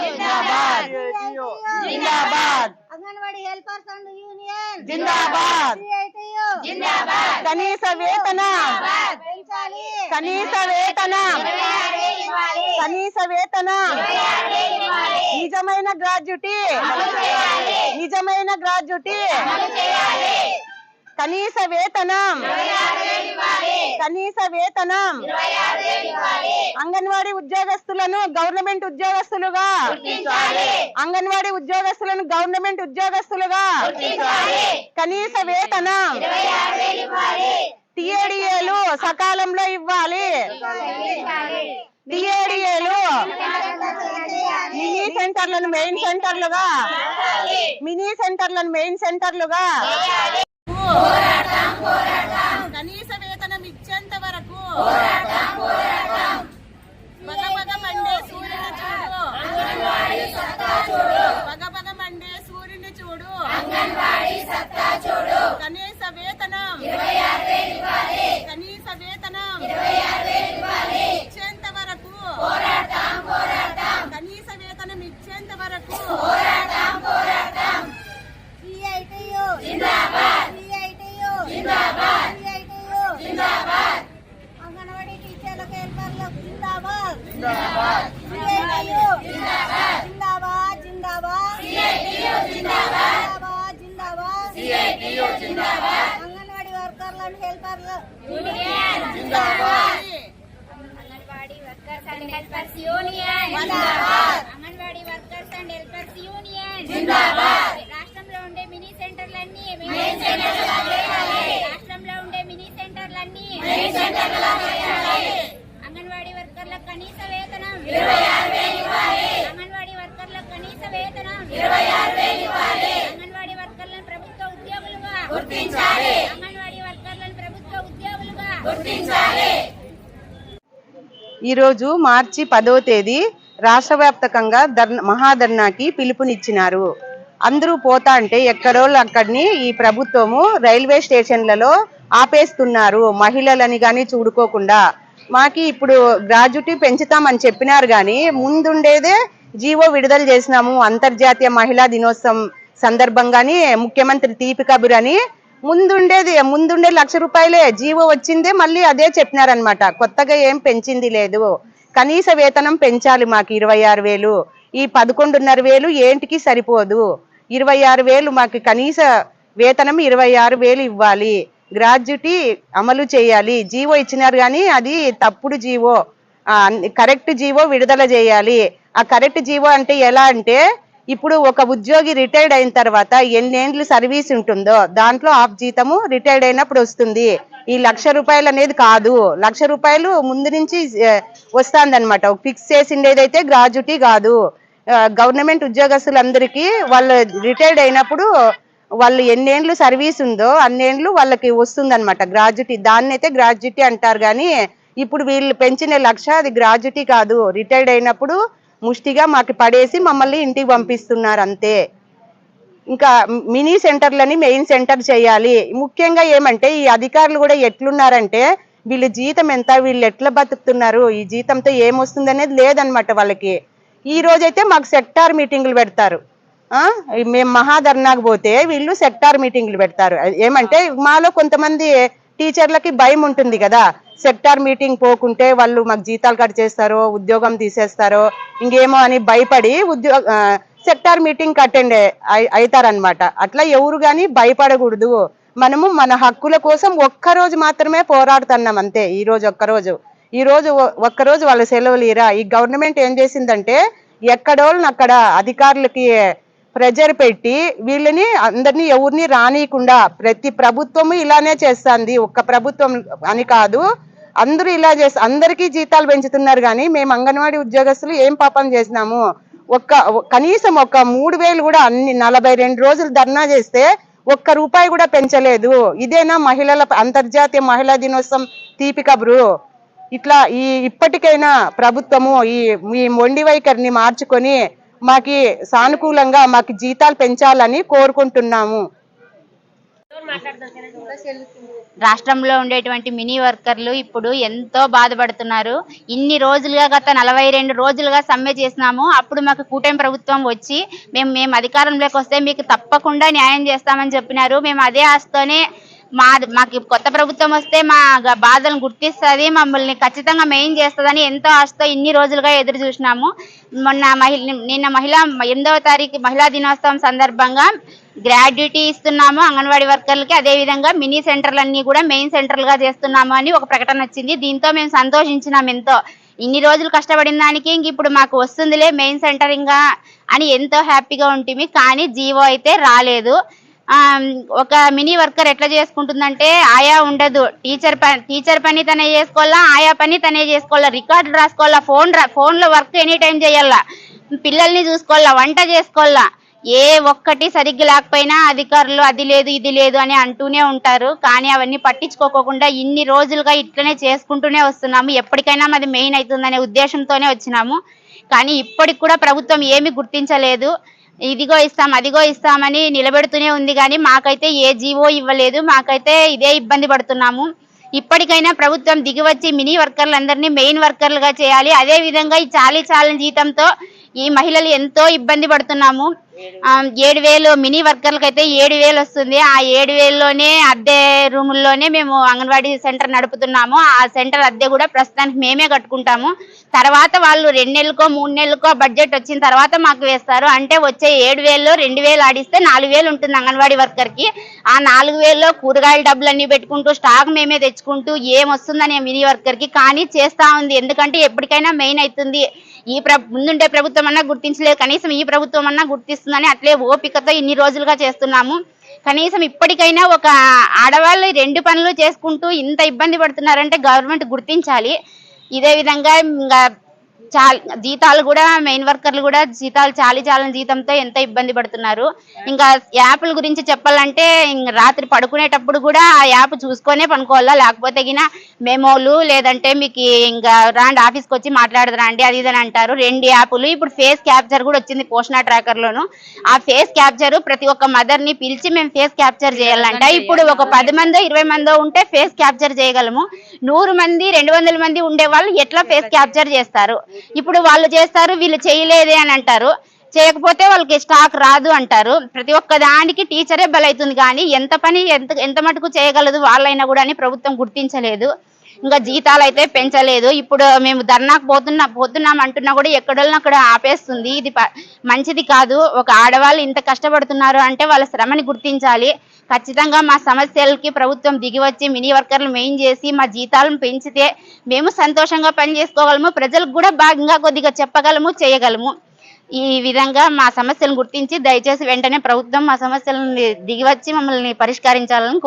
జిందాబాద్ జిందాబాద్ anganwadi helpers and union జిందాబాద్. కనీస వేతనం. కనీస వేతనం. కనీస వేతనం. నిజమైన గ్రాడ్యుటీ. నిజమైన గ్రాడ్యుటీ. కనీస వేతనం. కనీస వేతనం. అంగన్వాడీ. ఉద్యోగస్తులను గవర్నమెంట్ ఉద్యోగస్తులుగా. అంగన్వాడీ ఉద్యోగస్తులను గవర్నమెంట్ ఉద్యోగస్తులుగా. కనీస వేతనం. టిఏడిఏలు సకాలంలో ఇవ్వాలి. టిఏడిఏలు మినీ సెంటర్లను మెయిన్ సెంటర్లుగా. మినీ సెంటర్లను మెయిన్ సెంటర్లుగా. కనీస બધા બધા મંડે સૂર્ય છોડો આંગણવાડી સત્તા છોડો. అంగన్వాడీ వర్కర్లు and హెల్పర్లు anganwadi workers and helpers union. Anganwadi workers and helpers union. రాష్ట్రంలో ఉండే మినీ సెంటర్లన్నీ మెయిన్ సెంటర్లుగా చేయాలి. రాష్ట్రంలో ఉండే మినీ సెంటర్లన్నీ మెయిన్ సెంటర్లుగా చేయాలి. అంగన్వాడీ వర్కర్లకు కనీస వేతనం ఇరవై ఆరు వేలు ఇవ్వాలి. అంగన్వాడీ వర్కర్లకు కనీస వేతనం ఇరవై ఆరు వేలు ఇవ్వాలి. అంగన్వాడీ వర్కర్లను ప్రభుత్వ ఉద్యోగులుగా గుర్తించాలి. అంగన్వాడీ వర్కర్లను ప్రభుత్వ ఉద్యోగులుగా గుర్తించాలి. ఈరోజు మార్చి పదో తేదీ రాష్ట్ర వ్యాప్తకంగా ధర్న మహాధర్నాకి పిలుపునిచ్చినారు. అందరూ పోతా అంటే ఎక్కడోళ్ళు అక్కడిని ఈ ప్రభుత్వము రైల్వే స్టేషన్లలో ఆపేస్తున్నారు మహిళలని కానీ చూడుకోకుండా. మాకి ఇప్పుడు గ్రాడ్యుటీ పెంచుతామని చెప్పినారు కానీ ముందుండేదే జీవో విడుదల చేసినాము అంతర్జాతీయ మహిళా దినోత్సవం సందర్భంగానే ముఖ్యమంత్రి తీపి కబుర్ అని ముందుండేది ముందుండే లక్ష రూపాయలే. జీవో వచ్చిందే మళ్ళీ అదే చెప్పినారనమాట కొత్తగా ఏం పెంచింది లేదు. కనీస వేతనం పెంచాలి మాకు ఇరవై ఆరు వేలు. ఈ పదకొండున్నర వేలు ఏంటికి సరిపోదు. ఇరవై ఆరు వేలు మాకు కనీస వేతనం ఇరవై ఆరు వేలు ఇవ్వాలి. గ్రాడ్యుటీ అమలు చేయాలి. జీవో ఇచ్చినారు కానీ అది తప్పుడు జీవో. కరెక్ట్ జీవో విడుదల చేయాలి. ఆ కరెక్ట్ జీవో అంటే ఎలా అంటే ఇప్పుడు ఒక ఉద్యోగి రిటైర్డ్ అయిన తర్వాత ఎన్నేండ్లు సర్వీస్ ఉంటుందో దాంట్లో ఆఫ్ జీతము రిటైర్డ్ అయినప్పుడు వస్తుంది. ఈ లక్ష రూపాయలు అనేది కాదు. లక్ష రూపాయలు ముందు నుంచి వస్తుందన్నమాట. ఫిక్స్ చేసిండేదైతే గ్రాడ్యుటీ కాదు. గవర్నమెంట్ ఉద్యోగస్తులందరికీ వాళ్ళు రిటైర్డ్ అయినప్పుడు వాళ్ళు ఎన్నేండ్లు సర్వీస్ ఉందో అన్నేండ్లు వాళ్ళకి వస్తుంది అనమాట గ్రాడ్యుటీ దాన్ని అయితే గ్రాడ్యుటీ అంటారు కానీ ఇప్పుడు వీళ్ళు పెంచిన లక్ష అది గ్రాడ్యుటీ కాదు. రిటైర్డ్ అయినప్పుడు ముష్టిగా మాకు పడేసి మమ్మల్ని ఇంటికి పంపిస్తున్నారు అంతే. ఇంకా మినీ సెంటర్లని మెయిన్ సెంటర్ చేయాలి. ముఖ్యంగా ఏమంటే ఈ అధికారులు కూడా ఎట్లున్నారంటే వీళ్ళ జీతం ఎంత వీళ్ళు ఎట్లా బతుకుతున్నారు ఈ జీతంతో ఏమొస్తుంది అనేది లేదనమాట వాళ్ళకి. ఈ రోజైతే మాకు సెక్టార్ మీటింగులు పెడతారు. మేము మహాధర్నాకు పోతే వీళ్ళు సెక్టార్ మీటింగులు పెడతారు. ఏమంటే మాలో కొంతమంది టీచర్లకి భయం ఉంటుంది కదా. సెక్టార్ మీటింగ్ పోకుంటే వాళ్ళు మాకు జీతాలు కట్ చేస్తారో ఉద్యోగం తీసేస్తారో ఇంకేమో అని భయపడి ఉద్యోగ సెక్టార్ మీటింగ్ అటెండ్ అవుతారనమాట అట్లా ఎవరు కానీ భయపడకూడదు. మనము మన హక్కుల కోసం ఒక్కరోజు మాత్రమే పోరాడుతున్నాం అంతే ఈ రోజు ఒక్కరోజు. ఈ రోజు ఒక్కరోజు వాళ్ళ సెలవులు ఇరా. ఈ గవర్నమెంట్ ఏం చేసిందంటే ఎక్కడోళ్ళని అక్కడ అధికారులకి ప్రెజర్ పెట్టి వీళ్ళని అందరినీ ఎవరిని రానియకుండా ప్రతి ప్రభుత్వము ఇలానే చేస్తుంది. ఒక్క ప్రభుత్వం అని కాదు. అందరూ ఇలా చేసి అందరికీ జీతాలు పెంచుతున్నారు కానీ మేము అంగన్వాడీ ఉద్యోగస్తులు ఏం పాపం చేసినాము? ఒక్క కనీసం ఒక మూడు వేలు కూడా అన్ని నలభై రెండు రోజులు ధర్నా చేస్తే ఒక్క రూపాయి కూడా పెంచలేదు. ఇదేనా మహిళల అంతర్జాతీయ మహిళా దినోత్సవం తీపి కబురు? ఇట్లా ఈ ఇప్పటికైనా ప్రభుత్వము ఈ ఈ మొండి వైఖరిని మార్చుకొని మాకి సానుకూలంగా మాకు జీతాలు పెంచాలని కోరుకుంటున్నాము. రాష్ట్రంలో ఉండేటువంటి మినీ వర్కర్లు ఇప్పుడు ఎంతో బాధపడుతున్నారు. ఇన్ని రోజులుగా గత నలభై రెండు రోజులుగా సమ్మె చేసినాము. అప్పుడు మాకు కూటమి ప్రభుత్వం వచ్చి మేము మేము అధికారంలోకి వస్తే మీకు తప్పకుండా న్యాయం చేస్తామని చెప్పినారు. మేము అదే ఆశతోనే మా మాకు కొత్త ప్రభుత్వం వస్తే మా బాధలను గుర్తిస్తుంది మమ్మల్ని ఖచ్చితంగా మెయిన్ చేస్తుందని ఎంతో ఆశతో ఇన్ని రోజులుగా ఎదురు చూసినాము. మొన్న మహిళ నిన్న మహిళా ఎనిమిదవ తారీఖు మహిళా దినోత్సవం సందర్భంగా గ్రాడ్యుటీ ఇస్తున్నాము. అంగన్వాడీ వర్కర్లకి అదే విధంగా మినీ సెంటర్లన్నీ కూడా మెయిన్ సెంటర్లుగా చేస్తున్నాము అని ఒక ప్రకటన వచ్చింది. దీంతో మేము సంతోషించినాం ఎంతో. ఇన్ని రోజులు కష్టపడిన దానికి ఇంక ఇప్పుడు మాకు వస్తుందిలే మెయిన్ సెంటరింగ్ అని ఎంతో హ్యాపీగా ఉంటుంది కానీ జీవో అయితే రాలేదు. ఒక మినీ వర్కర్ ఎట్లా చేసుకుంటుందంటే ఆయా ఉండదు. టీచర్ పని టీచర్ పని తనే చేసుకోవాలా ఆయా పని తనే చేసుకోవాలా. రికార్డు రాసుకోవాలా ఫోన్ ఫోన్లో వర్క్ ఎనీ టైం చేయాలా. పిల్లల్ని చూసుకోవాలా వంట చేసుకోవాలా. ఏ ఒక్కటి సరిగ్గా లేకపోయినా అధికారులు అది లేదు ఇది లేదు అని అంటూనే ఉంటారు. కానీ అవన్నీ పట్టించుకోకుండా ఇన్ని రోజులుగా ఇట్లనే చేసుకుంటూనే వస్తున్నాము. ఎప్పటికైనా మాది మెయిన్ అవుతుందనే ఉద్దేశంతోనే వచ్చినాము. కానీ ఇప్పటికి కూడా ప్రభుత్వం ఏమీ గుర్తించలేదు. ఇదిగో ఇస్తాం అదిగో ఇస్తామని నిలబెడుతూనే ఉంది కానీ మాకైతే ఏ జీవో ఇవ్వలేదు మాకైతే ఇదే ఇబ్బంది పడుతున్నాము. ఇప్పటికైనా ప్రభుత్వం దిగివచ్చి మినీ వర్కర్లందరినీ మెయిన్ వర్కర్లుగా చేయాలి. అదే విధంగా ఈ చాలీ చాలని జీతంతో ఈ మహిళలు ఎంతో ఇబ్బంది పడుతున్నాము. ఏడు వేలు మినీ వర్కర్లకు అయితే ఏడు వేలు వస్తుంది. ఆ ఏడు వేలలోనే అద్దె రూముల్లోనే మేము అంగన్వాడీ సెంటర్ నడుపుతున్నాము. ఆ సెంటర్ అద్దె కూడా ప్రస్తుతానికి మేమే కట్టుకుంటాము. తర్వాత వాళ్ళు రెండు నెలలకో మూడు నెలలకో బడ్జెట్ వచ్చిన తర్వాత మాకు వేస్తారు. అంటే వచ్చే ఏడు వేలు రెండు వేలు ఆడిస్తే నాలుగు వేలు ఉంటుంది అంగన్వాడీ వర్కర్కి. ఆ నాలుగు వేలలో కూరగాయల డబ్బులు అన్ని పెట్టుకుంటూ స్టాక్ మేమే తెచ్చుకుంటూ ఏం వస్తుందని మినీ వర్కర్కి కానీ చేస్తా ఉంది. ఎందుకంటే ఎప్పటికైనా మెయిన్ అవుతుంది. ఈ ప్ర ముందుండే ప్రభుత్వం అన్నా గుర్తించలేదు. కనీసం ఈ ప్రభుత్వం అన్నా గుర్తిస్తుంది వస్తుందని అట్లే ఓపికతో ఇన్ని రోజులుగా చేస్తున్నాము. కనీసం ఇప్పటికైనా ఒక ఆడవాళ్ళు రెండు పనులు చేసుకుంటూ ఇంత ఇబ్బంది పడుతున్నారంటే గవర్నమెంట్ గుర్తించాలి. ఇదే విధంగా ఇంకా చాలా జీతాలు కూడా మెయిన్ వర్కర్లు కూడా జీతాలు చాలీ చాలని జీతంతో ఎంత ఇబ్బంది పడుతున్నారు. ఇంకా యాప్ల గురించి చెప్పాలంటే ఇంక రాత్రి పడుకునేటప్పుడు కూడా ఆ యాప్ చూసుకొనే పనుకోవాలా? లేకపోతే గిన మెమోలు లేదంటే మీకు ఇంకా రాండి ఆఫీస్కి వచ్చి మాట్లాడదురండి అది ఇది అని అంటారు. రెండు యాప్లు. ఇప్పుడు ఫేస్ క్యాప్చర్ కూడా వచ్చింది పోషణ ట్రాకర్ లోను. ఆ ఫేస్ క్యాప్చర్ ప్రతి ఒక్క మదర్ని పిలిచి మేము ఫేస్ క్యాప్చర్ చేయాలంట. ఇప్పుడు ఒక పది మందో ఇరవై మందో ఉంటే ఫేస్ క్యాప్చర్ చేయగలము. నూరు మంది రెండు వందల మంది ఉండే వాళ్ళు ఎట్లా ఫేస్ క్యాప్చర్ చేస్తారు? ఇప్పుడు వాళ్ళు చేస్తారు వీళ్ళు చేయలేదే అని అంటారు. చేయకపోతే వాళ్ళకి స్టాక్ రాదు అంటారు. ప్రతి ఒక్క దానికి టీచరే బలవుతుంది కానీ ఎంత పని ఎంత ఎంత మటుకు చేయగలదు వాళ్ళైనా కూడా అని ప్రభుత్వం గుర్తించలేదు. ఇంకా జీతాలు అయితే పెంచలేదు. ఇప్పుడు మేము ధర్నాకు పోతున్నా పోతున్నాం అంటున్నా కూడా ఎక్కడోళ్ళు అక్కడ ఆపేస్తుంది. ఇది ప- మంచిది కాదు. ఒక ఆడవాళ్ళు ఇంత కష్టపడుతున్నారు అంటే వాళ్ళ శ్రమని గుర్తించాలి. ఖచ్చితంగా మా సమస్యలకి ప్రభుత్వం దిగివచ్చి మినీ వర్కర్లు మెయిన్ చేసి మా జీతాలను పెంచితే మేము సంతోషంగా పని చేసుకోగలము ప్రజలకు కూడా భాగంగా కొద్దిగా చెప్పగలము చేయగలము. ఈ విధంగా మా సమస్యలను గుర్తించి దయచేసి వెంటనే ప్రభుత్వం మా సమస్యలను దిగివచ్చి మమ్మల్ని పరిష్కరించాలని కోరు